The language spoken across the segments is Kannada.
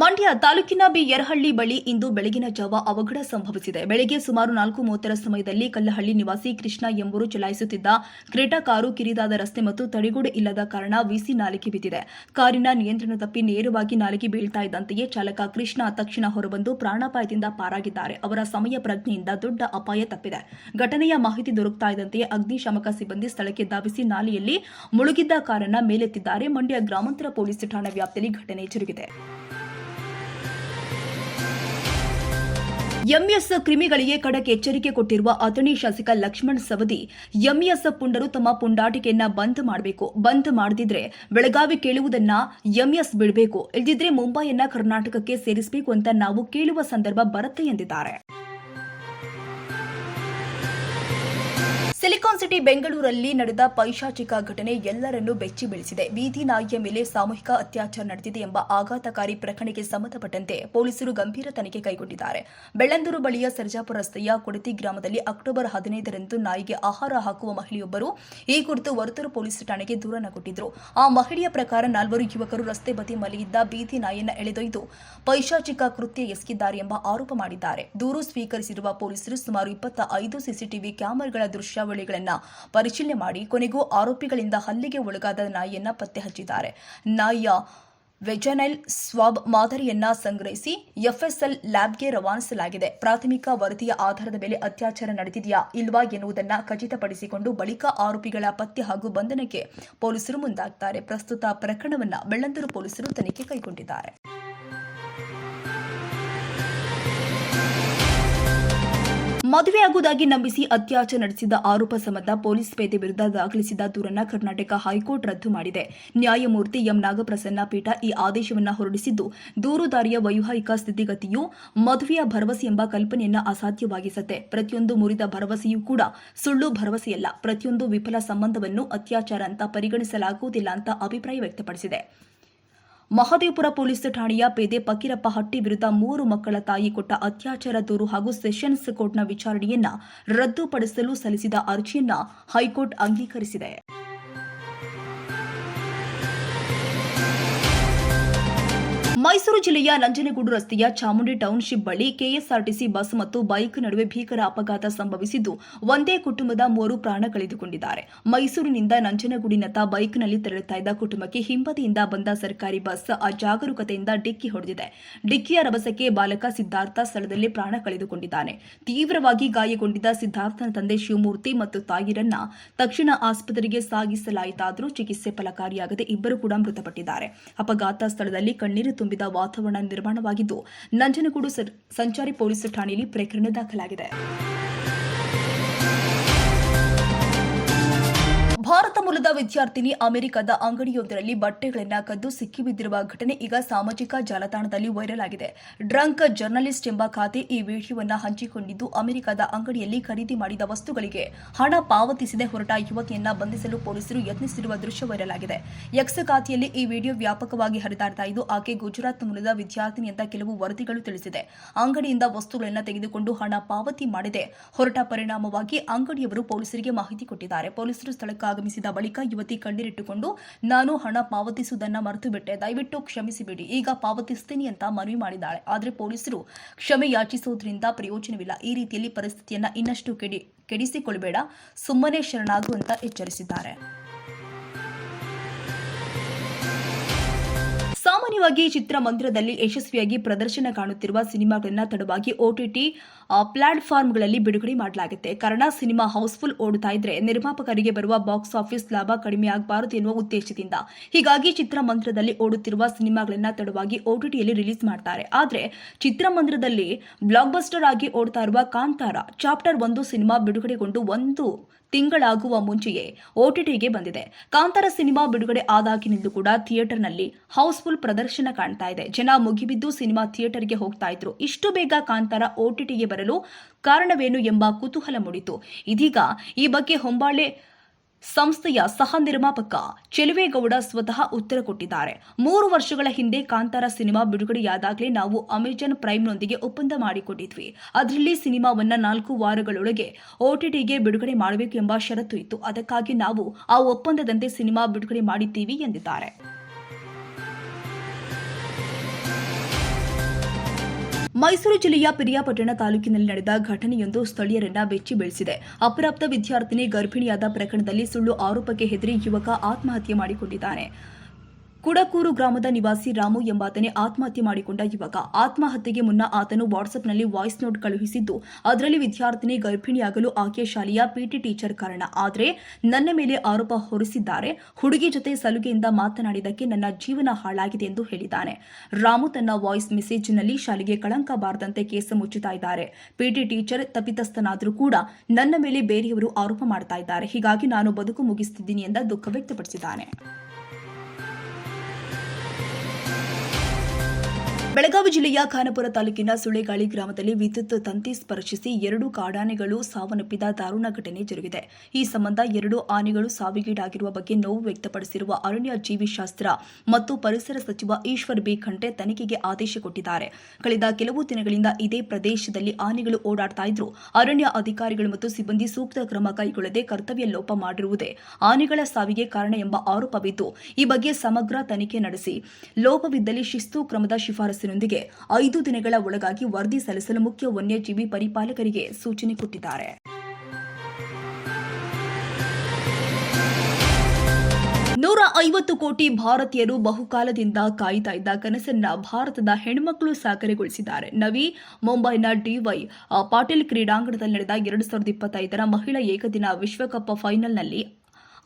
ಮಂಡ್ಯ ತಾಲೂಕಿನ ಬಿ ಯರಹಳ್ಳಿ ಬಳಿ ಇಂದು ಬೆಳಗಿನ ಜಾವ ಅವಘಡ ಸಂಭವಿಸಿದೆ. ಬೆಳಗ್ಗೆ ಸುಮಾರು ನಾಲ್ಕು ಮೂವತ್ತರ ಸಮಯದಲ್ಲಿ ಕಲ್ಲಹಳ್ಳಿ ನಿವಾಸಿ ಕೃಷ್ಣ ಎಂಬುವರು ಚಲಾಯಿಸುತ್ತಿದ್ದ ಕ್ರೇಟಾ ಕಾರು ಕಿರಿದಾದ ರಸ್ತೆ ಮತ್ತು ತಡೆಗೋಡೆ ಇಲ್ಲದ ಕಾರಣ ವಿಸಿ ನಾಲಿಗೆ ಬಿದ್ದಿದೆ. ಕಾರಿನ ನಿಯಂತ್ರಣ ತಪ್ಪಿ ನೇರವಾಗಿ ನಾಲಿಗೆ ಬೀಳ್ತಾ ಇದ್ದಂತೆಯೇ ಚಾಲಕ ಕೃಷ್ಣ ತಕ್ಷಣ ಹೊರಬಂದು ಪ್ರಾಣಾಪಾಯದಿಂದ ಪಾರಾಗಿದ್ದಾರೆ. ಅವರ ಸಮಯ ಪ್ರಜ್ಞೆಯಿಂದ ದೊಡ್ಡ ಅಪಾಯ ತಪ್ಪಿದೆ. ಘಟನೆಯ ಮಾಹಿತಿ ದೊರಕ್ತಾ ಇದ್ದಂತೆಯೇ ಅಗ್ನಿಶಾಮಕ ಸಿಬ್ಬಂದಿ ಸ್ಥಳಕ್ಕೆ ಧಾವಿಸಿ ನಾಲೆಯಲ್ಲಿ ಮುಳುಗಿದ್ದ ಕಾರನ್ನ ಮೇಲೆತ್ತಿದ್ದಾರೆ. ಮಂಡ್ಯ ಗ್ರಾಮಾಂತರ ಪೊಲೀಸ್ ಠಾಣಾ ವ್ಯಾಪ್ತಿಯಲ್ಲಿ ಘಟನೆ ಜರುಗಿದೆ. ಎಂಎಸ್ ಕ್ರಿಮಿಗಳಿಗೆ ಖಡಕ್ ಎಚ್ಚರಿಕೆ ಕೊಟ್ಟಿರುವ ಅಥಣಿ ಶಾಸಕ ಲಕ್ಷ್ಮಣ್ ಸವದಿ ಎಂಎಸ್ ಪುಂಡರು ತಮ್ಮ ಪುಂಡಾಟಿಕೆಯನ್ನ ಬಂದ್ ಮಾಡಬೇಕು, ಬಂದ್ ಮಾಡದಿದ್ರೆ ಬೆಳಗಾವಿ ಕೇಳುವುದನ್ನ ಎಂಎಸ್ ಬಿಡಬೇಕು, ಇಲ್ದಿದ್ರೆ ಮುಂಬೈಯನ್ನ ಕರ್ನಾಟಕಕ್ಕೆ ಸೇರಿಸಬೇಕು ಅಂತ ನಾವು ಕೇಳುವ ಸಂದರ್ಭ ಬರುತ್ತೆ ಎಂದಿದ್ದಾರೆ. ಸಿಲಿಕಾನ್ ಸಿಟಿ ಬೆಂಗಳೂರಲ್ಲಿ ನಡೆದ ಪೈಶಾಚಿಕ ಘಟನೆ ಎಲ್ಲರನ್ನೂ ಬೆಚ್ಚಿ ಬೀಳಿಸಿದೆ. ಬೀದಿ ನಾಯಿಯ ಮೇಲೆ ಸಾಮೂಹಿಕ ಅತ್ಯಾಚಾರ ನಡೆದಿದೆ ಎಂಬ ಆಘಾತಕಾರಿ ಪ್ರಕರಣಕ್ಕೆ ಸಂಬಂಧಪಟ್ಟಂತೆ ಪೊಲೀಸರು ಗಂಭೀರ ತನಿಖೆ ಕೈಗೊಂಡಿದ್ದಾರೆ. ಬೆಳ್ಳಂದೂರು ಬಳಿಯ ಸರ್ಜಾಪುರ ರಸ್ತೆಯ ಕೊಡತಿ ಗ್ರಾಮದಲ್ಲಿ ಅಕ್ಟೋಬರ್ ಹದಿನೈದರಂದು ನಾಯಿಗೆ ಆಹಾರ ಹಾಕುವ ಮಹಿಳೆಯೊಬ್ಬರು ಈ ಕುರಿತು ವರ್ತರು ಪೊಲೀಸ್ ಠಾಣೆಗೆ ದೂರನ್ನು ಕೊಟ್ಟಿದ್ರು. ಆ ಮಹಿಳೆಯ ಪ್ರಕಾರ ನಾಲ್ವರು ಯುವಕರು ರಸ್ತೆ ಬದಿ ಮಲಗಿದ್ದ ಬೀದಿ ನಾಯಿಯನ್ನು ಎಳೆದೊಯ್ದು ಪೈಶಾಚಿಕ ಕೃತ್ಯ ಎಸಗಿದ್ದಾರೆ ಎಂಬ ಆರೋಪ ಮಾಡಿದ್ದಾರೆ. ದೂರು ಸ್ವೀಕರಿಸಿರುವ ಪೊಲೀಸರು ಸುಮಾರು ಇಪ್ಪತ್ತ ಐದು ಸಿಸಿಟಿವಿ ಕ್ಯಾಮೆರಾಗಳ ದೃಶ್ಯಾವಳಿಗಳನ್ನು ಪರಿಶೀಲನೆ ಮಾಡಿ ಕೊನೆಗೂ ಆರೋಪಿಗಳಿಂದ ಹಲ್ಲಿಗೆ ಒಳಗಾದ ನಾಯಿಯನ್ನ ಪತ್ತೆ ಹಚ್ಚಿದ್ದಾರೆ. ನಾಯಿಯ ವೆಜನೈಲ್ ಸ್ವಾಬ್ ಮಾದರಿಯನ್ನ ಸಂಗ್ರಹಿಸಿ ಎಫ್ಎಸ್ಎಲ್ ಲ್ಯಾಬ್ಗೆ ರವಾನಿಸಲಾಗಿದೆ. ಪ್ರಾಥಮಿಕ ವರದಿಯ ಆಧಾರದ ಮೇಲೆ ಅತ್ಯಾಚಾರ ನಡೆದಿದೆಯಾ ಇಲ್ವಾ ಎನ್ನುವುದನ್ನು ಖಚಿತಪಡಿಸಿಕೊಂಡು ಬಳಿಕ ಆರೋಪಿಗಳ ಪತ್ತೆ ಹಾಗೂ ಬಂಧನಕ್ಕೆ ಪೊಲೀಸರು ಮುಂದಾಗ್ತಾರೆ. ಪ್ರಸ್ತುತ ಪ್ರಕರಣವನ್ನು ಬೆಳ್ಳಂದೂರು ಪೊಲೀಸರು ತನಿಖೆ ಕೈಗೊಂಡಿದ್ದಾರೆ. ಮದುವೆಯಾಗುವುದಾಗಿ ನಂಬಿಸಿ ಅತ್ಯಾಚಾರ ನಡೆಸಿದ ಆರೋಪ ಸಂಬಂಧ ಪೊಲೀಸ್ ಪೇದೆ ವಿರುದ್ಧ ದಾಖಲಿಸಿದ ದೂರನ್ನು ಕರ್ನಾಟಕ ಹೈಕೋರ್ಟ್ ರದ್ದು ಮಾಡಿದೆ. ನ್ಯಾಯಮೂರ್ತಿ ಎಂ. ನಾಗಪ್ರಸನ್ನ ಪೀಠ ಈ ಆದೇಶವನ್ನು ಹೊರಡಿಸಿದ್ದು ದೂರುದಾರಿಯ ವೈವಾಹಿಕ ಸ್ಥಿತಿಗತಿಯು ಮದುವೆಯ ಭರವಸೆ ಎಂಬ ಕಲ್ಪನೆಯನ್ನು ಅಸಾಧ್ಯವಾಗಿಸುತ್ತೆ. ಪ್ರತಿಯೊಂದು ಮುರಿದ ಭರವಸೆಯೂ ಕೂಡ ಸುಳ್ಳು ಭರವಸೆಯಲ್ಲ. ಪ್ರತಿಯೊಂದು ವಿಫಲ ಸಂಬಂಧವನ್ನು ಅತ್ಯಾಚಾರ ಅಂತ ಪರಿಗಣಿಸಲಾಗುವುದಿಲ್ಲ ಅಂತ ಅಭಿಪ್ರಾಯ ವ್ಯಕ್ತಪಡಿಸಿದೆ. ಮಹದೇವಪುರ ಪೊಲೀಸ್ ಠಾಣೆಯ ಪೇದೆ ಫಕೀರಪ್ಪ ಹಟ್ಟಿ ವಿರುದ್ಧ ಮೂರು ಮಕ್ಕಳ ತಾಯಿ ಕೊಟ್ಟ ಅತ್ಯಾಚಾರ ದೂರು ಹಾಗೂ ಸೆಷನ್ಸ್ ಕೋರ್ಟ್ನ ವಿಚಾರಣೆಯನ್ನ ರದ್ದುಪಡಿಸಲು ಸಲ್ಲಿಸಿದ ಅರ್ಜಿಯನ್ನ ಹೈಕೋರ್ಟ್ ಅಂಗೀಕರಿಸಿದೆ. ಮೈಸೂರು ಜಿಲ್ಲೆಯ ನಂಜನಗೂಡು ರಸ್ತೆಯ ಚಾಮುಂಡಿ ಟೌನ್ಶಿಪ್ ಬಳಿ ಕೆಎಸ್ಆರ್ಟಿಸಿ ಬಸ್ ಮತ್ತು ಬೈಕ್ ನಡುವೆ ಭೀಕರ ಅಪಘಾತ ಸಂಭವಿಸಿದ್ದು ಒಂದೇ ಕುಟುಂಬದ ಮೂವರು ಪ್ರಾಣ ಕಳೆದುಕೊಂಡಿದ್ದಾರೆ. ಮೈಸೂರಿನಿಂದ ನಂಜನಗೂಡಿನತ್ತ ಬೈಕ್ನಲ್ಲಿ ತೆರಳುತ್ತಾ ಇದ್ದ ಕುಟುಂಬಕ್ಕೆ ಹಿಂಬದಿಯಿಂದ ಬಂದ ಸರ್ಕಾರಿ ಬಸ್ ಅಜಾಗರೂಕತೆಯಿಂದ ಡಿಕ್ಕಿ ಹೊಡೆದಿದೆ. ಡಿಕ್ಕಿಯ ರಭಸಕ್ಕೆ ಬಾಲಕ ಸಿದ್ಧಾರ್ಥ ಸ್ಥಳದಲ್ಲಿ ಪ್ರಾಣ ಕಳೆದುಕೊಂಡಿದ್ದಾನೆ. ತೀವ್ರವಾಗಿ ಗಾಯಗೊಂಡಿದ್ದ ಸಿದ್ಧಾರ್ಥನ ತಂದೆ ಶಿವಮೂರ್ತಿ ಮತ್ತು ತಾಯಿರನ್ನ ತಕ್ಷಣ ಆಸ್ಪತ್ರೆಗೆ ಸಾಗಿಸಲಾಯಿತಾದರೂ ಚಿಕಿತ್ಸೆ ಫಲಕಾರಿಯಾಗದೆ ಇಬ್ಬರು ಕೂಡ ಮೃತಪಟ್ಟಿದ್ದಾರೆ. ಅಪಘಾತ ಸ್ಥಳದಲ್ಲಿ ಕಣ್ಣೀರು ತುಂಬಿದ ವಾತಾವರಣ ನಿರ್ಮಾಣವಾಗಿದ್ದು ನಂಜನಗೂಡು ಸಂಚಾರಿ ಪೊಲೀಸ್ ಠಾಣೆಯಲ್ಲಿ ಪ್ರಕರಣ ದಾಖಲಾಗಿದೆ. ಮೂಲದ ವಿದ್ಯಾರ್ಥಿನಿ ಅಮೆರಿಕದ ಅಂಗಡಿಯೊಂದರಲ್ಲಿ ಬಟ್ಟೆಗಳನ್ನ ಕದ್ದು ಸಿಕ್ಕಿಬಿದ್ದಿರುವ ಘಟನೆ ಈಗ ಸಾಮಾಜಿಕ ಜಾಲತಾಣದಲ್ಲಿ ವೈರಲ್ ಆಗಿದೆ. ಡ್ರಂಕ್ ಜರ್ನಲಿಸ್ಟ್ ಎಂಬ ಖಾತೆ ಈ ವಿಡಿಯೋವನ್ನು ಹಂಚಿಕೊಂಡಿದ್ದು ಅಮೆರಿಕದ ಅಂಗಡಿಯಲ್ಲಿ ಖರೀದಿ ಮಾಡಿದ ವಸ್ತುಗಳಿಗೆ ಹಣ ಪಾವತಿಸದೆ ಹೊರಟ ಯುವತಿಯನ್ನ ಬಂಧಿಸಲು ಪೊಲೀಸರು ಯತ್ನಿಸಿರುವ ದೃಶ್ಯ ವೈರಲ್ ಆಗಿದೆ. ಎಕ್ಸ್ ಖಾತೆಯಲ್ಲಿ ಈ ವಿಡಿಯೋ ವ್ಯಾಪಕವಾಗಿ ಹರಿದಾಡ್ತಾ ಇದ್ದು, ಆಕೆ ಗುಜರಾತ್ ಮೂಲದ ವಿದ್ಯಾರ್ಥಿನಿ ಅಂತ ಕೆಲವು ವರದಿಗಳು ತಿಳಿಸಿದೆ. ಅಂಗಡಿಯಿಂದ ವಸ್ತುಗಳನ್ನು ತೆಗೆದುಕೊಂಡು ಹಣ ಪಾವತಿ ಮಾಡಿದೆ. ಹೊರಟ ಪರಿಣಾಮವಾಗಿ ಅಂಗಡಿಯವರು ಪೊಲೀಸರಿಗೆ ಮಾಹಿತಿ ಕೊಟ್ಟಿದ್ದಾರೆ. ಪೊಲೀಸರು ಸ್ಥಳಕ್ಕೆ ಆಗಮಿಸಿದ ಬಳಿಕ ಯುವತಿ ಕಣ್ಣೀರಿಟ್ಟುಕೊಂಡು, ನಾನು ಹಣ ಪಾವತಿಸುವುದನ್ನ ಮರೆತು ಬಿಟ್ಟೆ ದಯವಿಟ್ಟು ಕ್ಷಮಿಸಿಬಿಡಿ. ಈಗ ಪಾವತಿಸ್ತೀನಿ ಅಂತ ಮನವಿ ಮಾಡಿದ್ದಾಳೆ. ಆದರೆ ಪೊಲೀಸರು ಕ್ಷಮೆ ಯಾಚಿಸುವುದರಿಂದ ಪ್ರಯೋಜನವಿಲ್ಲ. ಈ ರೀತಿಯಲ್ಲಿ ಪರಿಸ್ಥಿತಿಯನ್ನ ಇನ್ನಷ್ಟು ಕೆಡಿ ಕೆಡಿಸಿಕೊಳ್ಳಬೇಡ ಸುಮ್ಮನೆ ಶರಣಾಗು ಅಂತ ಎಚ್ಚರಿಸಿದ್ದಾರೆ. ಸಾಮಾನ್ಯವಾಗಿ ಚಿತ್ರಮಂದಿರದಲ್ಲಿ ಯಶಸ್ವಿಯಾಗಿ ಪ್ರದರ್ಶನ ಕಾಣುತ್ತಿರುವ ಸಿನಿಮಾಗಳನ್ನ ತಡವಾಗಿ ಓಟಿಟಿ ಪ್ಲಾಟ್ಫಾರ್ಮ್ಗಳಲ್ಲಿ ಬಿಡುಗಡೆ ಮಾಡಲಾಗುತ್ತೆ. ಕಾರಣ, ಸಿನಿಮಾ ಹೌಸ್ಫುಲ್ ಓಡುತ್ತಾ ಇದ್ರೆ ನಿರ್ಮಾಪಕರಿಗೆ ಬರುವ ಬಾಕ್ಸ್ ಆಫೀಸ್ ಲಾಭ ಕಡಿಮೆ ಆಗಬಾರದು ಎನ್ನುವ ಉದ್ದೇಶದಿಂದ. ಹೀಗಾಗಿ ಚಿತ್ರಮಂದಿರದಲ್ಲಿ ಓಡುತ್ತಿರುವ ಸಿನಿಮಾಗಳನ್ನ ತಡವಾಗಿ ಓಟಿಟಿಯಲ್ಲಿ ರಿಲೀಸ್ ಮಾಡ್ತಾರೆ. ಆದರೆ, ಚಿತ್ರಮಂದಿರದಲ್ಲಿ ಬ್ಲಾಕ್ ಬಸ್ಟರ್ ಆಗಿ ಓಡ್ತಾ ಇರುವ ಕಾಂತಾರ, ಚಾಪ್ಟರ್ ಒಂದು ಸಿನಿಮಾ ಬಿಡುಗಡೆಗೊಂಡು ಒಂದು ತಿಂಗಳಾಗುವ ಮುಂಚೆಯೇ ಓಟಿಟಿಗೆ ಬಂದಿದೆ. ಕಾಂತಾರ ಸಿನಿಮಾ ಬಿಡುಗಡೆ ಆದಾಗಿನಿಂದಲೂ ಕೂಡ ಥಿಯೇಟರ್ನಲ್ಲಿ ಹೌಸ್ಫುಲ್ ಪ್ರದರ್ಶನ ಕಾಣ್ತಾ ಇದೆ. ಜನ ಮುಗಿಬಿದ್ದು ಸಿನಿಮಾ ಥಿಯೇಟರ್ಗೆ ಹೋಗ್ತಾ ಇದ್ರು. ಇಷ್ಟು ಬೇಗ ಕಾಂತಾರ ಓಟಿಟಿಗೆ ಬರಲು ಕಾರಣವೇನು ಎಂಬ ಕುತೂಹಲ ಮೂಡಿತು. ಇದೀಗ ಈ ಬಗ್ಗೆ ಹೊಂಬಾಳೆ ಸಂಸ್ಥೆಯ ಸಹ ನಿರ್ಮಾಪಕ ಚೆಲುವೇಗೌಡ ಸ್ವತಃ ಉತ್ತರ ಕೊಟ್ಟಿದ್ದಾರೆ. ಮೂರು ವರ್ಷಗಳ ಹಿಂದೆ ಕಾಂತಾರ ಸಿನಿಮಾ ಬಿಡುಗಡೆಯಾದಾಗಲೇ ನಾವು ಅಮೆಜಾನ್ ಪ್ರೈಮ್ನೊಂದಿಗೆ ಒಪ್ಪಂದ ಮಾಡಿಕೊಂಡಿದ್ವಿ. ಅದರಲ್ಲಿ ಸಿನಿಮಾವನ್ನ ನಾಲ್ಕು ವಾರಗಳೊಳಗೆ ಓಟಿಟಿಗೆ ಬಿಡುಗಡೆ ಮಾಡಬೇಕು ಎಂಬ ಷರತ್ತು ಇತ್ತು. ಅದಕ್ಕಾಗಿ ನಾವು ಆ ಒಪ್ಪಂದದಂತೆ ಸಿನಿಮಾ ಬಿಡುಗಡೆ ಮಾಡಿದ್ದೀವಿ ಎಂದಿದ್ದಾರೆ. ಮೈಸೂರು ಜಿಲ್ಲೆಯ ಪಿರಿಯಾಪಟ್ಟಣ ತಾಲೂಕಿನಲ್ಲಿ ನಡೆದ ಘಟನೆಯೊಂದು ಸ್ಥಳೀಯರನ್ನ ಬೆಚ್ಚಿ ಬೀಳಿಸಿದೆ. ಅಪ್ರಾಪ್ತ ವಿದ್ಯಾರ್ಥಿನಿ ಗರ್ಭಿಣಿಯಾದ ಪ್ರಕರಣದಲ್ಲಿ ಸುಳ್ಳು ಆರೋಪಕ್ಕೆ ಹೆದರಿ ಯುವಕ ಆತ್ಮಹತ್ಯೆ ಮಾಡಿಕೊಂಡಿದ್ದಾನೆ. ಕುಡಕೂರು ಗ್ರಾಮದ ನಿವಾಸಿ ರಾಮು ಎಂಬಾತನೇ ಆತ್ಮಹತ್ಯೆ ಮಾಡಿಕೊಂಡ ಯುವಕ. ಆತ್ಮಹತ್ಯೆಗೆ ಮುನ್ನ ಆತನು ವಾಟ್ಸ್ಆಪ್ನಲ್ಲಿ ವಾಯ್ಸ್ ನೋಟ್ ಕಳುಹಿಸಿದ್ದು, ಅದರಲ್ಲಿ ವಿದ್ಯಾರ್ಥಿನಿ ಗರ್ಭಿಣಿಯಾಗಲು ಆಕೆ ಶಾಲೆಯ ಪಿಟಿ ಟೀಚರ್ ಕಾರಣ. ಆದರೆ ನನ್ನ ಮೇಲೆ ಆರೋಪ ಹೊರಿಸಿದ್ದಾರೆ. ಹುಡುಗಿ ಜೊತೆ ಸಲುಗೆಯಿಂದ ಮಾತನಾಡಿದಕ್ಕೆ ನನ್ನ ಜೀವನ ಹಾಳಾಗಿದೆ ಎಂದು ಹೇಳಿದ್ದಾನೆ. ರಾಮು ತನ್ನ ವಾಯ್ಸ್ ಮೆಸೇಜ್ನಲ್ಲಿ ಶಾಲೆಗೆ ಕಳಂಕ ಬಾರದಂತೆ ಕೇಸು ಮುಚ್ಚುತ್ತಾ ಇದ್ದಾರೆ. ಪಿಟಿ ಟೀಚರ್ ತಪ್ಪಿತಸ್ಥನಾದರೂ ಕೂಡ ನನ್ನ ಮೇಲೆ ಬೇರೆಯವರು ಆರೋಪ ಮಾಡ್ತಾ ಹೀಗಾಗಿ ನಾನು ಬದುಕು ಮುಗಿಸುತ್ತಿದ್ದೀನಿ ಎಂದ ದುಃಖ ವ್ಯಕ್ತಪಡಿಸಿದ್ದಾನೆ. ಬೆಳಗಾವಿ ಜಿಲ್ಲೆಯ ಖಾನಪುರ ತಾಲೂಕಿನ ಸುಳೆಗಾಳಿ ಗ್ರಾಮದಲ್ಲಿ ವಿದ್ಯುತ್ ತಂತಿ ಸ್ಪರ್ಶಿಸಿ ಎರಡು ಕಾಡಾನೆಗಳು ಸಾವನ್ನಪ್ಪಿದ ದಾರುಣ ಘಟನೆ ಜರುಗಿದೆ. ಈ ಸಂಬಂಧ ಎರಡು ಆನೆಗಳು ಸಾವಿಗೀಡಾಗಿರುವ ಬಗ್ಗೆ ನೋವು ವ್ಯಕ್ತಪಡಿಸಿರುವ ಅರಣ್ಯ ಜೀವಿಶಾಸ್ತ್ರ ಮತ್ತು ಪರಿಸರ ಸಚಿವ ಈಶ್ವರ್ ಬಿ. ಖಂಡ್ರೆ ತನಿಖೆಗೆ ಆದೇಶ ಕೊಟ್ಟಿದ್ದಾರೆ. ಕಳೆದ ಕೆಲವು ದಿನಗಳಿಂದ ಇದೇ ಪ್ರದೇಶದಲ್ಲಿ ಆನೆಗಳು ಓಡಾಡ್ತಾ ಇದ್ರು. ಅರಣ್ಯ ಅಧಿಕಾರಿಗಳು ಮತ್ತು ಸಿಬ್ಬಂದಿ ಸೂಕ್ತ ಕ್ರಮ ಕೈಗೊಳ್ಳದೆ ಕರ್ತವ್ಯ ಲೋಪ ಮಾಡಿರುವುದೇ ಆನೆಗಳ ಸಾವಿಗೆ ಕಾರಣ ಎಂಬ ಆರೋಪವಿದ್ದು, ಈ ಬಗ್ಗೆ ಸಮಗ್ರ ತನಿಖೆ ನಡೆಸಿ. ಲೋಪವಿದ್ದಲ್ಲಿ ಶಿಸ್ತು ಕ್ರಮದ ಶಿಫಾರಸಿನೊಂದಿಗೆ ಐದು ದಿನಗಳ ಒಳಗಾಗಿ ವರದಿ ಸಲ್ಲಿಸಲು ಮುಖ್ಯ ವನ್ಯಜೀವಿ ಪರಿಪಾಲಕರಿಗೆ ಸೂಚನೆ ಕೊಟ್ಟಿದ್ದಾರೆ. ನೂರ ಐವತ್ತು ಕೋಟಿ ಭಾರತೀಯರು ಬಹುಕಾಲದಿಂದ ಕಾಯ್ತಾ ಇದ್ದ ಕನಸನ್ನ ಭಾರತದ ಹೆಣ್ಮಕ್ಕಳು ಸಾಕಾರಗೊಳಿಸಿದ್ದಾರೆ. ನವಿ, ಮುಂಬೈನ ಡಿವೈ ಪಾಟೀಲ್ ಕ್ರೀಡಾಂಗಣದಲ್ಲಿ ನಡೆದ ಎರಡು ಸಾವಿರದ ಇಪ್ಪತ್ತೈದರ ಮಹಿಳಾ ಏಕದಿನ ವಿಶ್ವಕಪ್ ಫೈನಲ್ನಲ್ಲಿ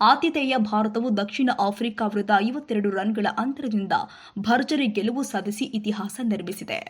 ಆತಿಥೇಯ ಭಾರತವು ದಕ್ಷಿಣ ಆಫ್ರಿಕಾ ವಿರುದ್ಧ ಐವತ್ತೆರಡು ರನ್ಗಳ ಅಂತರದಿಂದ ಭರ್ಜರಿ ಗೆಲುವು ಸಾಧಿಸಿ ಇತಿಹಾಸ ನಿರ್ಮಿಸಿದೆ.